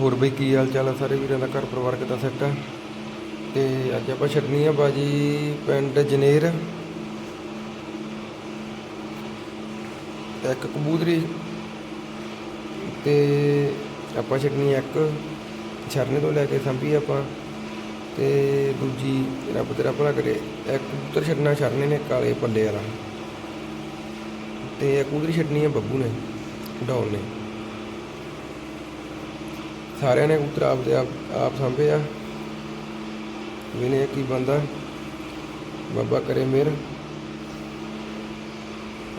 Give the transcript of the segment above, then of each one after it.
ਹੋਰ ਬਈ ਕੀ ਹਾਲ ਚਾਲ ਆ ਸਾਰੇ ਵੀਰਾਂ ਦਾ? ਘਰ ਪਰਿਵਾਰ ਕਿੱਦਾਂ ਸੈੱਟ ਆ? ਤੇ ਅੱਜ ਆਪਾਂ ਛੱਡਣੀ ਆ ਬਾਜੀ ਪਿੰਡ ਜਨੇਰ। ਇੱਕ ਕਬੂਤਰੀ। ਤੇ ਆਪਾਂ ਛੱਡਣੀ ਇੱਕ। ਛਰਨੇ ਤੋਂ ਲੈ ਕੇ ਸੰਭੀ ਆਪਾਂ। ਤੇ ਦੂਜੀ, ਰੱਬ ਤੇਰਾ ਭਲਾ ਕਰੇ, ਇੱਕ ਕਬੂਤਰ ਛੱਡਣਾ ਛਰਨੇ ਨੇ ਕਾਲੇ ਪੱਲੇ ਵਾਲਾ। ਤੇ ਇੱਕ ਕਬੂਤਰੀ ਛੱਡਣੀ ਆ ਬੱਬੂ ਨੇ, ਡੌਲ ਨੇ। ਸਾਰਿਆਂ ਨੇ ਕਬੂਤਰ ਆਪਦੇ ਆਪ ਆਪ ਸੰਭੇ ਆ। ਵਿਨੇ ਕੀ ਬੰਦਾ। ਬਾਬਾ ਕਰੇ ਮੇਰ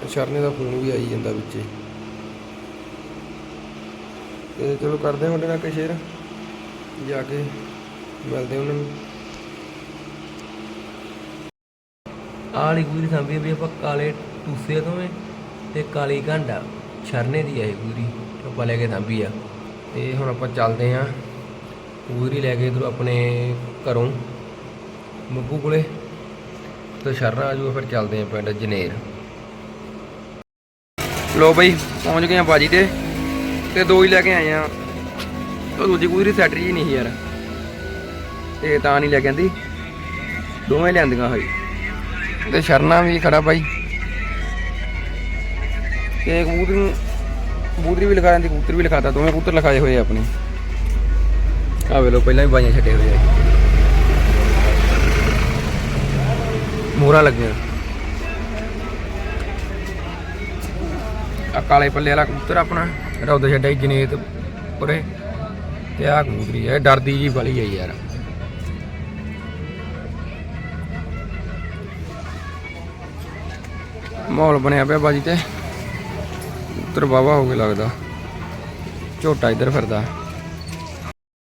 ਸ਼ਰਨੇ ਦਾ ਫੋਨ ਵੀ ਆਈ ਜਾਂਦਾ ਵਿੱਚੇ। ਤੇ ਚਲੋ ਕਰਦੇ ਹਾਂ ਤੁਹਾਡੇ ਨਾਲ ਕਿ ਸ਼ੇਰ ਜਾ ਕੇ ਮਿਲਦੇ ਉਹਨਾਂ ਨੂੰ। ਆਲੀ ਵਾਲੀ ਪੂਰੀ ਸਾਂਭੀ ਵੀ ਆਪਾਂ ਕਾਲੇ ਟੂਸੇ ਤੋਂ ਤੇ ਕਾਲੀ ਘੰਡਾ ਛਰਨੇ ਦੀ ਆਈ ਇਹ ਆਪਾਂ ਲੈ ਕੇ ਸਾਂਭੀ ਆ। ਤੇ ਹੁਣ ਆਪਾਂ ਚੱਲਦੇ ਆਂ ਪੂਰੀ ਲੈ ਕੇ ਇਧਰੋਂ ਆਪਣੇ ਘਰੋਂ ਮੱਬੂ ਕੋਲੇ। ਤੇ ਸ਼ਰਨਾ ਆਜੂ ਫਿਰ ਚੱਲਦੇ ਆਂ ਪਿੰਡ ਜਨੇਰ। ਲੋ ਬਈ, ਪਹੁੰਚ ਗਏ ਆ ਬਾਜੀ ਤੇ। ਤੇ ਦੋ ਹੀ ਲੈ ਕੇ ਆਏ ਆ ਉਹ ਦੂਜੀ ਕੋਈ ਸੈਟਰੀ ਜੀ ਨਹੀਂ ਸੀ ਯਾਰ। ਤੇ ਤਾਂ ਨਹੀਂ ਲੈ ਕੇ ਆਂਦੀ। ਦੋਵੇਂ ਲਿਆਂਦੀਆਂ ਹੋਈ। ਤੇ ਸ਼ਰਨਾ ਵੀ ਖੜਾ ਬਾਈ। ਤੇ ਕਬੂਤਰ ਕਬੂਤਰੀ ਵੀ ਲਿਖਾ ਜਾਂਦੀ ਕਬੂਤਰ ਵੀ ਲਿਖਾਤਾ, ਦੋਵੇਂ ਕਬੂਤਰ ਲਿਖਾਏ ਹੋਏ ਆ ਆਪਣੇ। ਆ ਵੇ ਲੋ ਪਹਿਲਾਂ ਵੀ ਬਾਈਆਂ ਛੱਡੇ ਹੋਏ ਆ। ਮੋਹਰਾ ਲੱਗਿਆ। ਆ ਕਾਲੇ ਪੱਲੇ ਵਾਲਾ ਕਬੂਤਰ ਆਪਣਾ ਰੌਦ ਛੱਡਿਆ ਸੀ ਜਨੇਤ ਉਰੇ ਤੇ ਆ ਕਬੂਤਰੀ ਹੈ ਡਰਦੀ ਜੀ ਬਲੀ ਹੈ ਯਾਰ। ਮਾਹੌਲ ਬਣਿਆ ਪਿਆ ਬਾਜੀ ਤੇ। ਕਬੂਤਰ ਵਾਵਾ ਹੋ ਕੇ ਲੱਗਦਾ। ਝੋਟਾ ਇੱਧਰ ਫਿਰਦਾ।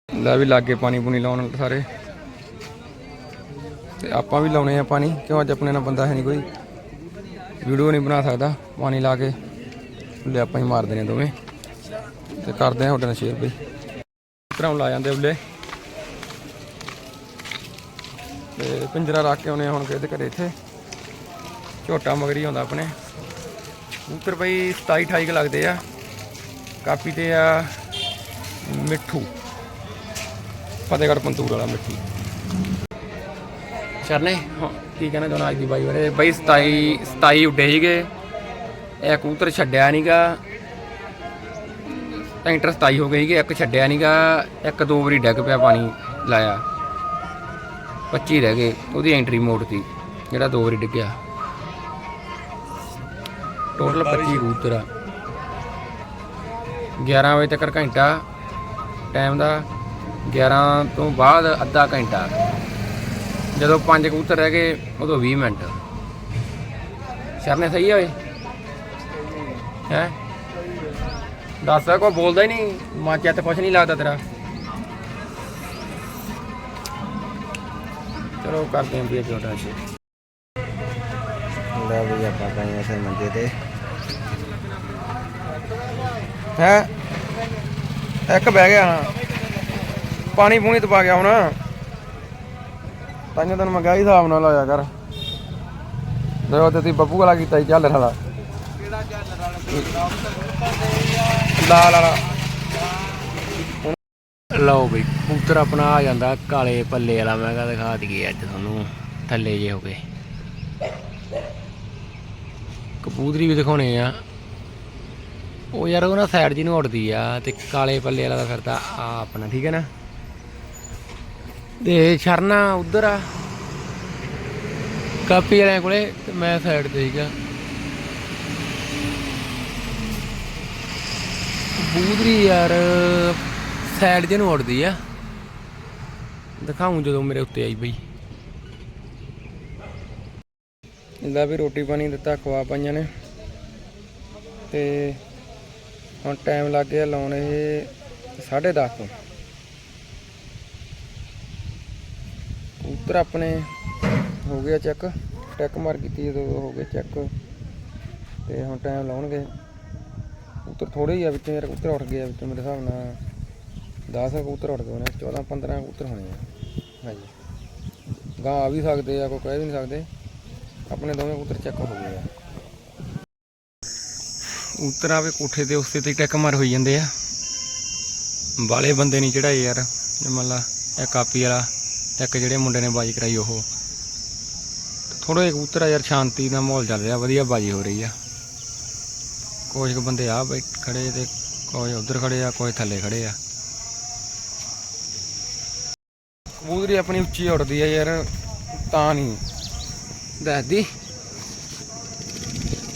ਲੈ ਵੀ ਲਾਗੇ ਪਾਣੀ ਪੂਣੀ ਲਾਉਣ ਸਾਰੇ। ਤੇ ਆਪਾਂ ਵੀ ਲਾਉਣੇ ਆ ਪਾਣੀ, ਕਿਉਂ ਅੱਜ ਆਪਣੇ ਨਾਲ ਬੰਦਾ ਹੈ ਨਹੀਂ ਕੋਈ? ਵੀਡੀਓ ਨਹੀਂ ਬਣਾ ਸਕਦਾ, ਪਾਣੀ ਲਾ ਕੇ। ਉੱਲੇ ਆਪਾਂ ਹੀ ਮਾਰਦੇ ਨੇ ਦੋਵੇਂ। ਤੇ ਕਰਦੇ ਆ ਤੁਹਾਡੇ ਨਾਲ ਸ਼ੇਅਰ ਬਈ ਤਰ੍ਹਾਂ ਲਾ ਜਾਂਦੇ ਉੱਲੇ। ਤੇ ਪਿੰਜਰਾ ਰੱਖ ਕੇ ਆਉਨੇ ਆ ਹੁਣ ਕਿਹਦੇ ਘਰੇ ਇੱਥੇ। ਝੋਟਾ ਮਗਰੀ ਹੁੰਦਾ ਆਪਣੇ। ਕਬੂਤਰ ਬਈ 27 28 ਕੁ ਲੱਗਦੇ ਆ। ਕਾਪੀ ਤੇ ਆ ਮਿੱਠੂ। ਫਤਿਹਗੜ੍ਹ ਪੰਤੂਰ ਵਾਲਾ ਮਿੱਠੂ। ਚਰਨੇ? ਕੀ ਕਹਿਣਾ ਚਾਹੁੰਦਾ ਅੱਜ ਦੀ ਬਾਈ ਬਾਰੇ? ਬਾਈ 27 27 ਉੱਡੇ ਸੀਗੇ। ਇਹ ਕਬੂਤਰ ਛੱਡਿਆ ਨਹੀਂਗਾ ਟੈਂਟਰ 27 ਹੋ ਗਏ ਸੀਗੇ ਇੱਕ ਛੱਡਿਆ ਨਹੀਂਗਾ ਇੱਕ ਦੋ ਵਾਰੀ ਡਿੱਗ ਪਿਆ ਪਾਣੀ ਲਾਇਆ। 25 ਰਹਿ ਗਏ ਉਹਦੀ ਐਂਟਰੀ ਮੋਡ ਸੀ ਜਿਹੜਾ ਦੋ ਵਾਰੀ ਡਿੱਗਿਆ। ਟੋਟਲ 25 ਕਬੂਤਰ ਆ। 11 ਵਜੇ ਤੱਕ ਘੰਟਾ ਟਾਈਮ ਦਾ 11 ਤੋਂ ਬਾਅਦ ਅੱਧਾ ਘੰਟਾ। ਜਦੋਂ ਪੰਜ ਕਬੂਤਰ ਰਹਿ ਗਏ ਉਦੋਂ 20 ਮਿੰਟ। ਸ਼ਰਨੇ ਸਹੀ ਹੋਏ ਹੈ? ਦੱਸ ਕੋਈ ਬੋਲਦਾ ਹੀ ਨਹੀਂ। ਮਾਂ ਚਿੱਤ ਕੁਛ ਨਹੀਂ ਲੱਗਦਾ ਤੇਰਾ। ਚਲੋ ਕਰਦੇ ਆਂ ਵੀ ਛੋਟਾ ਸ਼ੇ ਲੈ ਵੀ ਆਪਾਂ ਪਏ ਇੱਥੇ ਮੰਜੇ ਤੇ। ਹੈ। ਇੱਕ ਬਹਿ ਗਿਆ। ਹਾਂ ਪਾਣੀ ਪੂਣੀ ਤਪਾ ਗਿਆ ਹੁਣ। ਤਾਂyo ਤੈਨੂੰ ਮੈਂ ਗਾਈ ਹਿਸਾਬ ਨਾਲ ਲਾਇਆ ਕਰ। ਦੇਖੋ ਤੇ ਤੀ ਬੱਬੂ ਵਾਲਾ ਕੀਤਾ ਸੀ ਝਾਲਰ ਵਾਲਾ। ਲਾਲ ਵਾਲਾ। ਲਓ ਬਈ, ਕਬੂਤਰ ਆਪਣਾ ਆ ਜਾਂਦਾ ਕਾਲੇ ਪੱਲੇ ਵਾਲਾ। ਮੈਂ ਕਿਹਾ ਦਿਖਾ ਦਈਏ ਅੱਜ ਤੁਹਾਨੂੰ, ਥੱਲੇ ਜੇ ਹੋ ਗਏ ਕਬੂਤਰੀ ਵੀ ਦਿਖਾਉਣੇ ਆ। ਉਹ ਯਾਰ ਉਹ ਨਾ ਸਾਈਡ ਜੀ ਨੂੰ ਉੱਡਦੀ ਆ ਤੇ ਕਾਲੇ ਪੱਲੇ ਵਾਲਾ ਦਾ ਫਿਰਦਾ ਆ ਆਪਣਾ ਠੀਕ ਹੈ ਨਾ? ਤੇ ਸ਼ਰਨਾ ਉਧਰ ਆ। ਕਾਪੀ ਵਾਲਿਆਂ ਕੋਲੇ ਤੇ ਮੈਂ ਸਾਈਡ ਤੇ ਸੀਗਾ ਕਬੂਤਰੀ ਯਾਰ ਸਾਈਡ ਜੇ ਨੂੰ ਉੱਡਦੀ ਆ। ਦਿਖਾਉਂ ਜਦੋਂ ਮੇਰੇ ਉੱਤੇ ਆਈ ਬਈ। ਇਹਦਾ ਵੀ ਰੋਟੀ ਪਾਣੀ ਦਿੱਤਾ, ਖਵਾ ਪਾਈਆਂ ਨੇ। ਤੇ ਹੁਣ ਟਾਈਮ ਲੱਗ ਗਿਆ ਲਾਉਣ, ਇਹ 10:30 ਤੋਂ ਕਬੂਤਰ ਆਪਣੇ ਹੋ ਗਿਆ ਚੈੱਕ ਟੈਕ ਮਾਰ ਕੀਤੀ ਜਦੋਂ ਹੋ ਗਏ ਚੈੱਕ ਤੇ ਹੁਣ ਟਾਈਮ ਲਾਉਣਗੇ। ਕਬੂਤਰ ਥੋੜੇ ਹੀ ਆ ਵਿੱਚ ਮੇਰੇ ਕਬੂਤਰ ਉੱਠ ਗਿਆ ਵਿੱਚ ਮੇਰੇ ਹਿਸਾਬ ਨਾਲ। 10 ਕਬੂਤਰ ਉੱਠ ਗਏ ਨੇ 14 15 ਕਬੂਤਰ ਹੋਣੇ ਆ। ਹਾਂਜੀ। ਗਾਂ ਆ ਵੀ ਸਕਦੇ ਆ, ਕੋਈ ਕਹਿ ਵੀ ਨਹੀਂ ਸਕਦੇ। ਆਪਣੇ ਦੋਵੇਂ ਕਬੂਤਰ ਚੈੱਕ ਹੋ ਗਏ ਆ। ਕਬੂਤਰ ਆਵੇ, ਕੋਠੇ ਦੇ ਉਸਤੇ ਤੇ ਟੈਕ ਮਾਰ ਹੋਈ ਜਾਂਦੇ ਆ। ਬਾਲੇ ਬੰਦੇ ਨਹੀਂ ਚੜਾਏ ਯਾਰ। ਜੇ ਇਹ ਕਾਪੀ ਵਾਲਾ, ਇੱਕ ਜਿਹੜੇ ਮੁੰਡੇ ਨੇ ਬਾਜੀ ਕਰਾਈ ਉਹ। ਥੋੜਾ ਜਿਹਾ ਕਬੂਤਰ ਯਾਰ, ਸ਼ਾਂਤੀ ਦਾ ਮਾਹੌਲ ਚੱਲ ਰਿਹਾ, ਵਧੀਆ ਬਾਜੀ ਹੋ ਰਹੀ ਆ। ਕੁਝ ਕੁ ਬੰਦੇ ਆ ਬੈਠ ਖੜੇ ਤੇ ਕੋਈ ਉਧਰ ਖੜੇ ਆ ਕੋਈ ਥੱਲੇ ਖੜੇ ਆ। ਕਬੂਤਰੀ ਆਪਣੀ ਉੱਚੀ ਉੱਡਦੀ ਆ ਯਾਰ, ਤਾਂ ਨਹੀਂ। ਦੱਸਦੀ।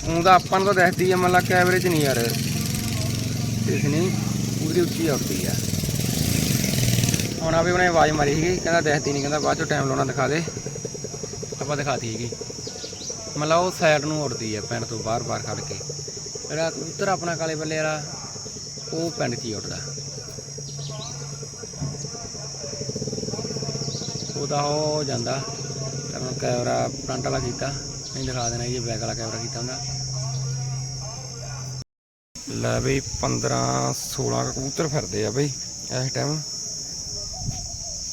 ਉਹਦਾ ਆਪਾਂ ਨੂੰ ਤਾਂ ਦੱਸਦੀ ਆ, ਮਤਲਬ ਕਿ ਐਵਰੇਜ ਨਹੀਂ ਯਾਰ। ਇਸ ਨਹੀਂ ਪੂਰੀ ਉੱਚੀ ਉੱਡਦੀ ਆ। ਹੁਣ ਆਵੇ ਉਹਨੇ ਆਵਾਜ਼ ਮਾਰੀ ਸੀਗੀ, ਕਹਿੰਦਾ ਦੱਸਦੀ ਨਹੀਂ ਕਹਿੰਦਾ ਬਾਅਦ ਚੋਂ ਟਾਈਮ ਲਾਉਣਾ, ਦਿਖਾ ਦੇ। ਆਪਾਂ ਦਿਖਾਤੀ ਸੀਗੀ। ਮਤਲਬ ਉਹ ਸਾਈਡ ਨੂੰ ਉੱਡਦੀ ਹੈ ਪਿੰਡ ਤੋਂ ਬਾਹਰ ਬਾਹਰ ਖੜ ਕੇ। ਜਿਹੜਾ ਕਬੂਤਰ ਆਪਣਾ ਕਾਲੇ ਬੱਲੇ ਵਾਲਾ, ਉਹ ਪਿੰਡ 'ਚ ਹੀ ਉੱਡਦਾ। ਉਹਦਾ ਹੋ ਜਾਂਦਾ, ਤਾਂ ਕੈਮਰਾ ਫਰੰਟ ਵਾਲਾ ਕੀਤਾ। ਨਹੀਂ ਦਿਖਾ ਦੇਣਾ ਜੀ ਬੈਕ ਵਾਲਾ ਕੈਮਰਾ ਕੀਤਾ ਹੁੰਦਾ। ਲੈ ਬਈ 15 16 ਕਬੂਤਰ ਫਿਰਦੇ ਆ ਬਈ, ਇਸ ਟਾਈਮ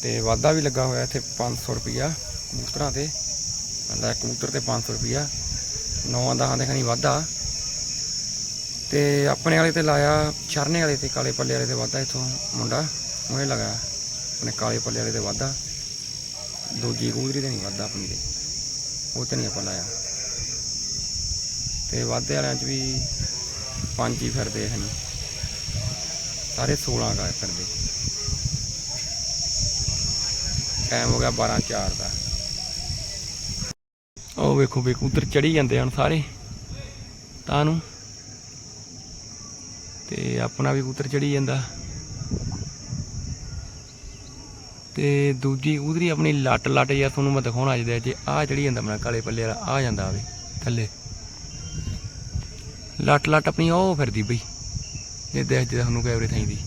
ਤੇ ਵਾਧਾ ਵੀ ਲੱਗਾ ਹੋਇਆ ਇੱਥੇ 500 ਰੁਪਿਆ ਕਬੂਤਰਾਂ ਤੇ। ਲੈ, ਕਬੂਤਰ ਤੇ 500 ਰੁਪਿਆ ਨੌਂ ਦਹਾਂ ਦੇ ਖਣੀ ਵਾਧਾ। ਤੇ ਆਪਣੇ ਵਾਲੇ ਤੇ ਲਾਇਆ, ਚਰਨੇ ਵਾਲੇ ਤੇ, ਕਾਲੇ ਪੱਲੇ ਵਾਲੇ ਤੇ ਵਾਧਾ ਇਥੋਂ ਮੁੰਡਾ। ਉਹਨੇ ਲਗਾਇਆ, ਆਪਣੇ ਕਾਲੇ ਪੱਲੇ ਵਾਲੇ ਤੇ ਵਾਧਾ। ਦੂਜੀ ਕਬੂਤਰੀ ਤੇ ਨਹੀਂ ਵਾਧਾ ਆਪਣੀ ਤੇ। ਉਹ ਤੇ ਨਹੀਂ ਆਪਾਂ ਲਾਇਆ। ਤੇ ਵਾਧੇ ਵਾਲਿਆਂ 'ਚ ਵੀ ਪੰਜ ਹੀ ਫਿਰਦੇ ਹਨ ਸਾਰੇ 16 ਗਾ ਫਿਰਦੇ। ਟਾਈਮ ਹੋ ਗਿਆ 12 4 ਦਾ। ਉਹ ਵੇਖੋ ਵੇ ਕਬੂਤਰ ਚੜੀ ਜਾਂਦੇ ਹਨ ਸਾਰੇ। ਤਾਂ ਨੂੰ। ਤੇ ਆਪਣਾ ਵੀ ਕਬੂਤਰ ਚੜੀ ਜਾਂਦਾ। ਤੇ ਦੂਜੀ ਉਧਰੀ ਆਪਣੀ ਲੱਟ ਲੱਟ ਯਾਰ ਤੁਹਾਨੂੰ ਮੈਂ ਦਿਖਾਉਣਾ ਅੱਜ ਦੇ ਜੇ ਆ ਚੜੀ ਜਾਂਦਾ ਆਪਣਾ ਕਾਲੇ ਪੱਲੇ ਵਾਲਾ, ਆ ਜਾਂਦਾ ਆਵੇ ਥੱਲੇ। ਲੱਟ ਲੱਟ ਆਪਣੀ ਉਹ ਫਿਰਦੀ ਬਈ, ਇਹ ਦੇਖ ਜੇ ਤੁਹਾਨੂੰ ਕੈਮਰੇ ਥਾਈ ਦੀ।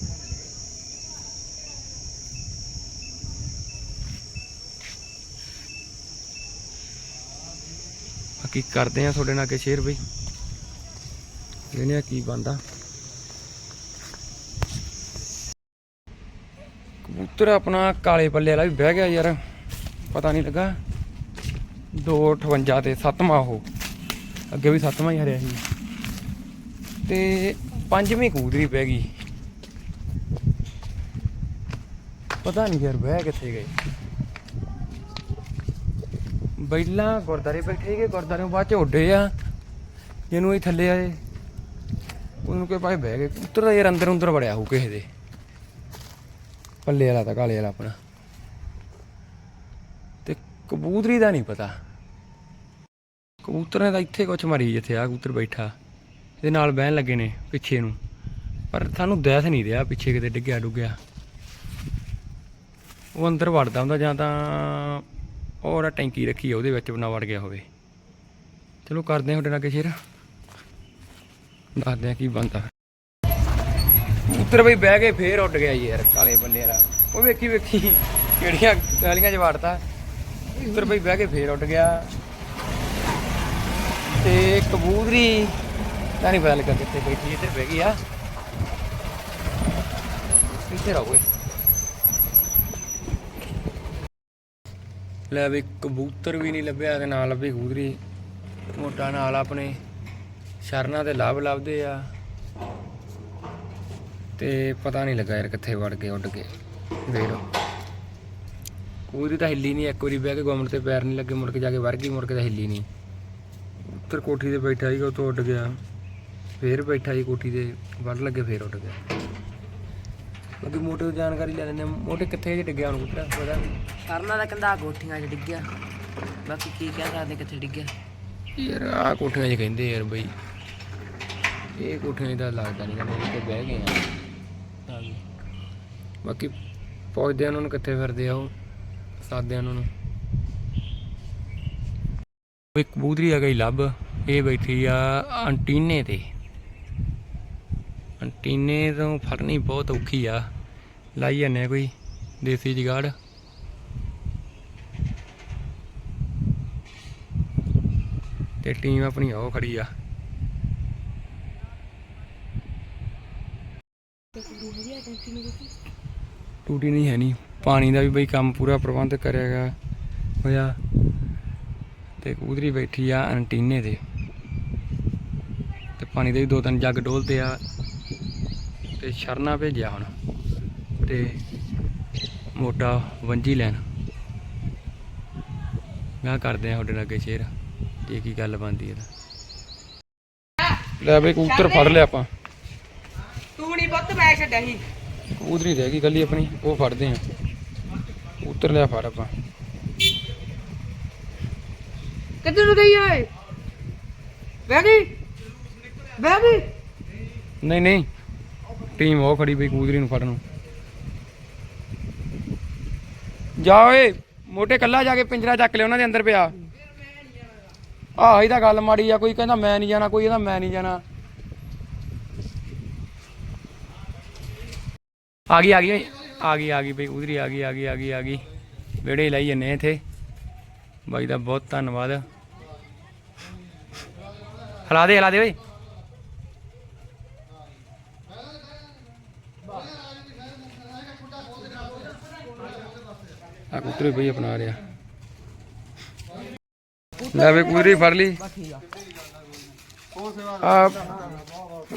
ਬਾਕੀ ਕਰਦੇ ਆ ਤੁਹਾਡੇ ਨਾਲ ਕੇ ਸ਼ੇਅਰ ਬਈ। ਇਹਨੇ ਕੀ ਬੰਦਾ ਕਬੂਤਰ ਆਪਣਾ ਕਾਲੇ ਪੱਲੇ ਵਾਲਾ ਵੀ ਬਹਿ ਗਿਆ ਯਾਰ। ਪਤਾ ਨਹੀਂ ਲੱਗਾ। 258 ਤੇ 7ਵਾਂ ਉਹ। ਅੱਗੇ ਵੀ 7ਵਾਂ ਹੀ ਹਰਿਆ ਸੀ। ਤੇ ਪੰਜਵੀਂ ਕਬੂਤਰੀ ਪੈ ਗਈ। ਪਤਾ ਨਹੀਂ ਯਾਰ ਬਹਿ ਕਿੱਥੇ ਗਏ। ਪਹਿਲਾਂ ਗੁਰਦਾਰੇ ਬੈਠੇ ਗਏ ਗੁਰਦਾਰੇ ਬਾਅਦ ਚ ਉੱਡੇ ਆ। ਜਿਹਨੂੰ ਇਹ ਥੱਲੇ ਆਏ। ਉਹਨੂੰ ਕੋਈ ਭਾਈ ਬਹਿ ਗਏ। ਉੱਤਰ ਦਾ ਯਾਰ ਅੰਦਰ ਅੰਦਰ ਵੜਿਆ ਹੋ ਕਿਸੇ ਦੇ। ਪੱਲੇ ਵਾਲਾ ਤਾਂ ਕਾਲੇ ਵਾਲਾ ਆਪਣਾ। ਤੇ ਕਬੂਤਰੀ ਦਾ ਨਹੀਂ ਪਤਾ। ਕਬੂਤਰ ਨੇ ਤਾਂ ਇੱਥੇ ਕੁਛ ਮਾਰੀ ਜਿੱਥੇ ਆ ਕਬੂਤਰ ਬੈਠਾ। ਇਹਦੇ ਨਾਲ ਬਹਿਣ ਲੱਗੇ ਨੇ ਪਿੱਛੇ ਨੂੰ। ਪਰ ਸਾਨੂੰ ਦੇਖ ਨਹੀਂ ਰਿਹਾ ਪਿੱਛੇ ਕਿਤੇ ਡਿੱਗਿਆ ਡੁੱਗਿਆ। ਉਹ ਅੰਦਰ ਵੜਦਾ ਹੁੰਦਾ ਜਾਂ ਤਾਂ ਔਰ ਟੈਂਕੀ ਰੱਖੀ ਆ, ਉਹਦੇ ਵਿੱਚ ਨਾ ਵੜ ਗਿਆ ਹੋਵੇ। ਚਲੋ ਕਰਦੇ ਹਾਂ ਤੁਹਾਡੇ ਨਾਲ ਅੱਗੇ ਸ਼ੇਰ ਦੱਸਦੇ ਆ ਕੀ ਬੰਦਾ ਉੱਤਰ ਬਈ ਬਹਿ ਕੇ ਫੇਰ ਉੱਡ ਗਿਆ ਜੀ ਯਾਰ, ਕਾਲੇ ਬੱਲੇ ਦਾ ਉਹ ਵੇਖੀ ਵੇਖੀ, ਕਿਹੜੀਆਂ ਗਾਲੀਆਂ ਚ ਵੜਦਾ ਬਈ ਬਹਿ ਕੇ ਫੇਰ ਉੱਡ ਗਿਆ। ਤੇ ਕਬੂਤਰੀ ਤਾਂ ਨਹੀਂ ਪਤਾ ਲੱਗਾ ਕਿੱਥੇ ਬੈਠੀ, ਇੱਧਰ ਬਹਿ ਗਈ ਆ। ਇੱਥੇ ਰਹੋ ਲੈ ਵੀ ਕਬੂਤਰ ਵੀ ਨਹੀਂ ਲੱਭਿਆ ਤੇ ਨਾਲ ਲੱਭੀ ਕਬੂਤਰੀ। ਮੋਟਾ ਨਾਲ ਆਪਣੇ ਸ਼ਰਨਾ ਤੇ ਲੱਭ ਲੱਭਦੇ ਆ। ਤੇ ਪਤਾ ਨਹੀਂ ਲੱਗਾ ਯਾਰ ਕਿੱਥੇ ਵੜ ਗਏ ਉੱਡ ਕੇ ਵੇਖ ਕਬੂਤਰੀ ਤਾਂ ਹਿੱਲੀ ਨਹੀਂ ਇੱਕ ਵਾਰੀ ਬਹਿ ਕੇ ਗੁੰਮਟ ਤੇ ਪੈਰ ਨਹੀਂ ਲੱਗੇ ਮੁੜ ਕੇ ਜਾ ਕੇ ਵੜ ਗਈ ਮੁੜ ਕੇ ਤਾਂ ਹਿੱਲੀ ਨਹੀਂ। ਉੱਤਰ ਕੋਠੀ ਤੇ ਬੈਠਾ ਸੀਗਾ ਉੱਥੋਂ ਉੱਡ ਗਿਆ। ਫੇਰ ਬੈਠਾ ਸੀ ਕੋਠੀ ਤੇ ਵੜ ਲੱਗੇ ਫੇਰ ਉੱਡ ਗਿਆ। ਬਾਕੀ ਮੋਟੇ ਤੋਂ ਜਾਣਕਾਰੀ ਲੈ ਲੈਂਦੇ ਮੋਟੇ ਕਿੱਥੇ ਜੇ ਡਿੱਗਿਆ ਹੁਣ ਪੁੱਤਰਾ ਪਤਾ ਕਰਨਾ ਤਾਂ ਕਹਿੰਦਾ ਕੋਠੀਆਂ 'ਚ ਡਿੱਗਿਆ। ਬਾਕੀ ਕੀ ਕਹਿ ਸਕਦੇ ਕਿੱਥੇ ਡਿੱਗਿਆ। ਯਾਰ ਆ ਕੋਠੀਆਂ 'ਚ ਕਹਿੰਦੇ ਯਾਰ ਬਈ ਇਹ ਕੋਠੀਆਂ 'ਚ ਤਾਂ ਲੱਗਦਾ ਨਹੀਂ ਕਹਿੰਦੇ ਇੱਥੇ ਬਹਿ ਗਏ ਆ। ਬਾਕੀ ਆ ਉਹਨਾਂ ਨੂੰ ਕਿੱਥੇ ਫਿਰਦੇ ਆ ਉਹ ਸਾਦੇ ਆ ਉਹਨਾਂ ਨੂੰ। ਇੱਕ ਕਬੂਤਰੀ ਆ ਗਈ ਲੱਭ ਇਹ ਬੈਠੀ ਆ ਅੰਟੀਨੇ ਤੇ। ਅੰਟੀਨੇ ਤੋਂ ਫੜਨੀ ਬਹੁਤ ਔਖੀ ਆ ਲਾਈ ਜਾਂਦੇ ਆ ਕੋਈ ਦੇਸੀ ਜਗਾੜ। ਤੇ ਟੀਮ ਆਪਣੀ ਉਹ ਖੜੀ ਆ। ਟੂਟੀ ਨਹੀਂ ਹੈ ਨਹੀਂ ਪਾਣੀ ਦਾ ਵੀ ਬਈ ਕੰਮ ਪੂਰਾ ਪ੍ਰਬੰਧ ਕਰਿਆ ਗਿਆ ਹੋਇਆ। ਤੇ ਕਬੂਤਰੀ ਬੈਠੀ ਆ ਐਂਟੀਨੇ ਤੇ। ਤੇ ਪਾਣੀ ਦੇ ਵੀ ਦੋ ਤਿੰਨ ਜੱਗ ਡੋਲਦੇ ਆ। ਤੇ ਸ਼ਰਨਾ ਭੇਜਿਆ ਹੁਣ। ਤੇ ਮੋਟਾ ਵੰਜੀ ਲੈਣ। ਮੈਂ ਕਰਦੇ ਆ ਤੁਹਾਡੇ ਨਾਲ ਅੱਗੇ ਸ਼ੇਅਰ। ਜੇ ਕੀ ਗੱਲ ਬਣਦੀ ਇਹਦਾ ਲੈ ਬਈ ਕਬੂਤਰ ਫੜ ਲਿਆ ਆਪਾਂ। ਤੂੰ ਨਹੀਂ ਪੁੱਤ, ਮੈਂ ਛੱਡਿਆ ਸੀ। ਕਬੂਤਰੀ ਰਹਿ ਗਈ ਕੱਲੀ ਆਪਣੀ ਉਹ ਫੜਦੇ ਆ। ਕਬੂਤਰ ਲਿਆ ਫੜ ਆਪਾਂ। ਕਿੱਧਰ ਨੂੰ ਗਈ ਓਏ? ਬਹਿ ਗਈ? ਬਹਿ ਗਈ? ਨਹੀਂ ਨਹੀਂ। ਟੀਮ ਉਹ ਖੜੀ ਬਈ ਕਬੂਤਰੀ ਨੂੰ ਫੜਨ ਨੂੰ। ਜਾ ਓਏ ਮੋਟੇ ਕੱਲਾ ਜਾ ਕੇ ਪਿੰਜਰਾ ਚੱਕ ਲਿਆ ਉਹਨਾਂ ਦੇ ਅੰਦਰ ਪਿਆ। ਆਹ ਤਾਂ ਗੱਲ ਮਾੜੀ ਆ ਕੋਈ ਕਹਿੰਦਾ ਮੈਂ ਨਹੀਂ ਜਾਣਾ ਕੋਈ ਕਹਿੰਦਾ ਮੈਂ ਨਹੀਂ ਜਾਣਾ। ਆ ਗਈ ਆ ਗਈ। ਆ ਗਈ ਆ ਗਈ ਬਈ ਕਬੂਤਰੀ ਆ ਗਈ ਆ ਗਈ ਆ ਗਈ ਆ ਗਈ। ਵਿਹੜੇ ਲਾਈ ਜੰਨੇ ਇੱਥੇ। ਬਾਈ ਦਾ ਬਹੁਤ ਧੰਨਵਾਦ। ਹਲਾ ਦੇ ਹਲਾ ਦੇ ਓਏ। ਆ ਕਬੂਤਰ ਵੀ ਬਈ ਅਪਣਾ ਰਿਹਾ। ਲੈ ਵੇ ਕਬੂਤਰੀ ਫੜ ਲਈ। ਆ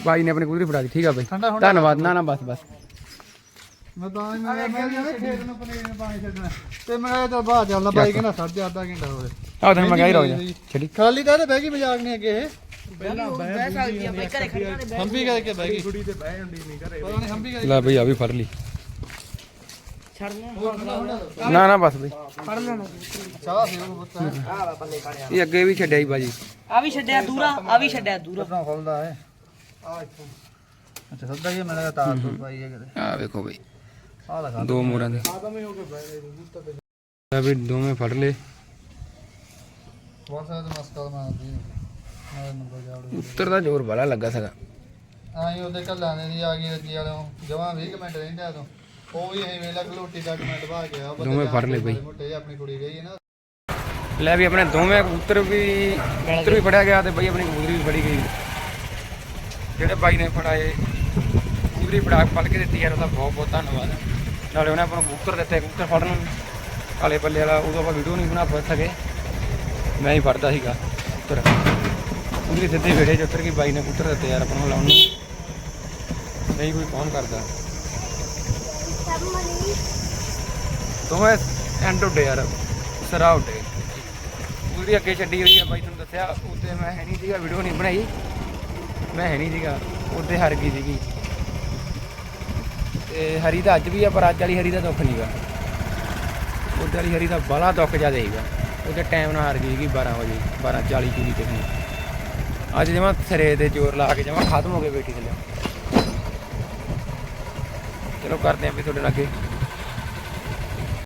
ਬਾਈ ਨੇ ਆਪਣੀ ਕਬੂਤਰੀ ਫੜਾ ਦਿੱਤੀ। ਠੀਕ ਆ ਬਈ। ਧੰਨਵਾਦ। ਨਾ ਨਾ ਬਸ ਬਸ। ਮੈਂ ਤਾਂ ਹੀ ਮੈਂ ਮੈਂ ਵੀ ਖੇਤ ਨੂੰ ਪਨੀਰ ਨੂੰ ਪਾਣੀ ਛੱਡਣਾ। ਤੇ ਮੈਂ ਕਿਹਾ ਚੱਲ ਬਾਹਰ ਚੱਲਦਾ ਬਾਈ ਕਹਿੰਦਾ ਸੱਜ ਜਾ ਅੱਧਾ ਘੰਟਾ ਹੋਵੇ ਆ ਤੁਹਾਨੂੰ ਮੈਂ ਕਹਿ ਰੋ ਜਾ। ਛੱਡੀ। ਖਾਲੀ ਤਾਂ ਇਹਦੇ ਬਹਿ ਗਈ ਮਜ਼ਾਕ ਨਹੀਂ ਅੱਗੇ ਇਹ। ਬਹਿ ਸਕਦੀ ਆ ਬਈ ਘਰੇ ਖੜੀਆਂ ਨੇ ਹੰਬੀ ਕਰਕੇ ਬਹਿ ਗਈ। ਕੁੜੀ ਤੇ ਬਹਿ ਜਾਂਦੀ ਨਹੀਂ ਘਰੇ। ਪਤਾ ਨਹੀਂ ਹੰਬੀ ਕਰਕੇ ਲੈ ਬਈ ਆ ਵੀ ਫੜ ਲਈ। ਛੱਡਣਾ ਨਾ ਨਾ ਬਸ ਬਈ। ਫੜ ਲੈਣਾ। ਚਾਹ ਸੀ ਉਹ ਪੁੱਤ ਆ ਬੱਲੇ ਕਾੜਿਆ ਇਹ ਅੱਗੇ ਵੀ ਛੱਡਿਆ ਹੀ ਬਾਜੀ। ਆ ਵੀ ਛੱਡਿਆ ਦੂਰਾ ਆ ਵੀ ਛੱਡਿਆ ਦੂਰਾ। ਖੁੱਲਦਾ ਹੈ ਆ ਇੱਥੋਂ। ਅੱਛਾ ਸੱਦਾ ਹੀ ਮੇਰਾ ਤਾਰ ਤੋਂ ਪਾਈ ਹੈ ਕਿਤੇ। ਆ ਵੇਖੋ ਬਈ। ਆ ਲਗਾ ਦੋ ਮੋਰਾਂ ਦੇ। ਲੈ ਵੀ ਦੋਵੇਂ ਫੜ ਲਏ। ਬਹੁਤ ਸਾਰਾ ਮਸਕਲ ਮਾਰਦੀ ਮੈਂ ਨੰਬਰ ਜਾਵੜ ਉੱਤਰ ਦਾ ਜ਼ੋਰ ਬੜਾ ਲੱਗਾ ਸਗਾ। ਆਈ ਉਹਦੇ ਕੱਲਾਂ ਦੇ ਦੀ ਆ ਗਈ ਰੱਜੀ ਵਾਲੋਂ ਜਮਾਂ 20 ਕੁ ਮਿੰਟ ਰਹਿੰਦੇ ਆ ਤੋਂ ਉਹ ਵੀ ਐਂ ਵੇਲਾ ਗਲੋਟੀ ਦਾ ਕਮੈਂਟ ਬਾ ਗਿਆ ਦੋਵੇਂ ਫੜ ਲਏ ਬਈ। ਮੋਟੇ ਆਪਣੀ ਕੁੜੀ ਗਈ ਹੈ ਨਾ। ਲੈ ਵੀ ਆਪਣੇ ਦੋਵੇਂ ਕਬੂਤਰ ਵੀ ਕਬੂਤਰ ਵੀ ਫੜਿਆ ਗਿਆ ਤੇ ਬਈ ਆਪਣੀ ਕਬੂਤਰੀ ਵੀ ਫੜੀ ਗਈ। ਜਿਹੜੇ ਬਾਈ ਨੇ ਫੜਾਏ ਕਬੂਤਰੀ ਫੜਾ ਕੇ ਪਲ ਕੇ ਦਿੱਤੀ ਯਾਰ ਉਹਦਾ ਬਹੁਤ ਬਹੁਤ ਧੰਨਵਾਦ। ਨਾਲੇ ਉਹਨੇ ਆਪਾਂ ਨੂੰ ਕਬੂਤਰ ਦਿੱਤੇ, ਕਬੂਤਰ ਫੜਨ ਨੂੰ। ਕਾਲੇ ਪੱਲੇ ਵਾਲਾ, ਉਦੋਂ ਆਪਾਂ ਵੀਡੀਓ ਨਹੀਂ ਬਣਾ ਪਾ ਸਕੇ ਮੈਂ ਹੀ ਫੜਦਾ ਸੀਗਾ ਕਬੂਤਰ। ਕਬੂਤਰੀ ਸਿੱਧੇ ਵੇੜੇ 'ਚ ਉਤਰ ਗਈ, ਬਾਈ ਨੇ ਕਬੂਤਰ ਦਿੱਤੇ ਯਾਰ ਆਪਾਂ ਨੂੰ ਲਾਉਣ ਨੂੰ। ਨਹੀਂ ਕੋਈ ਕੌਣ ਕਰਦਾ। ਦੋਵੇਂ ਐਂਡ ਉੱਡੇ ਯਾਰ, ਸਰਾ ਉੱਡੇ। ਪੂਰੀ ਅੱਗੇ ਛੱਡੀ ਹੋਈ ਆ ਬਾਈ, ਤੁਹਾਨੂੰ ਦੱਸਿਆ, ਉੱਤੇ ਮੈਂ ਹੈ ਨਹੀਂ ਸੀਗਾ ਵੀਡੀਓ ਨਹੀਂ ਬਣਾਈ। ਮੈਂ ਹੈ ਨਹੀਂ ਸੀਗਾ, ਉੱਤੇ ਹਰ ਗਈ ਸੀਗੀ। ਤੇ ਹਰੀ ਤਾਂ ਅੱਜ ਵੀ ਆ, ਪਰ ਅੱਜ ਵਾਲੀ ਹਰੀ ਦਾ ਦੁੱਖ ਨਹੀਂਗਾ ਉਹਦੇ ਵਾਲੀ ਹਰੀ ਦਾ ਬੜਾ ਦੁੱਖ ਜ਼ਿਆਦਾ ਸੀਗਾ ਉਹਦੇ ਟਾਈਮ ਨਾਲ ਹਾਰ ਗਈ ਸੀਗੀ 12 ਵਜੇ 12:40 ਚੂਰੀ ਤੇ ਸੀ ਅੱਜ ਜਮਾ ਸਿਰੇ ਤੇ ਜ਼ੋਰ ਲਾ ਕੇ ਜਮਾ ਖਤਮ ਹੋ ਗਏ ਬੈਠੀ ਥੱਲੇ। ਚਲੋ ਕਰਦੇ ਆਂ ਵੀ ਤੁਹਾਡੇ ਨਾਲ ਅੱਗੇ।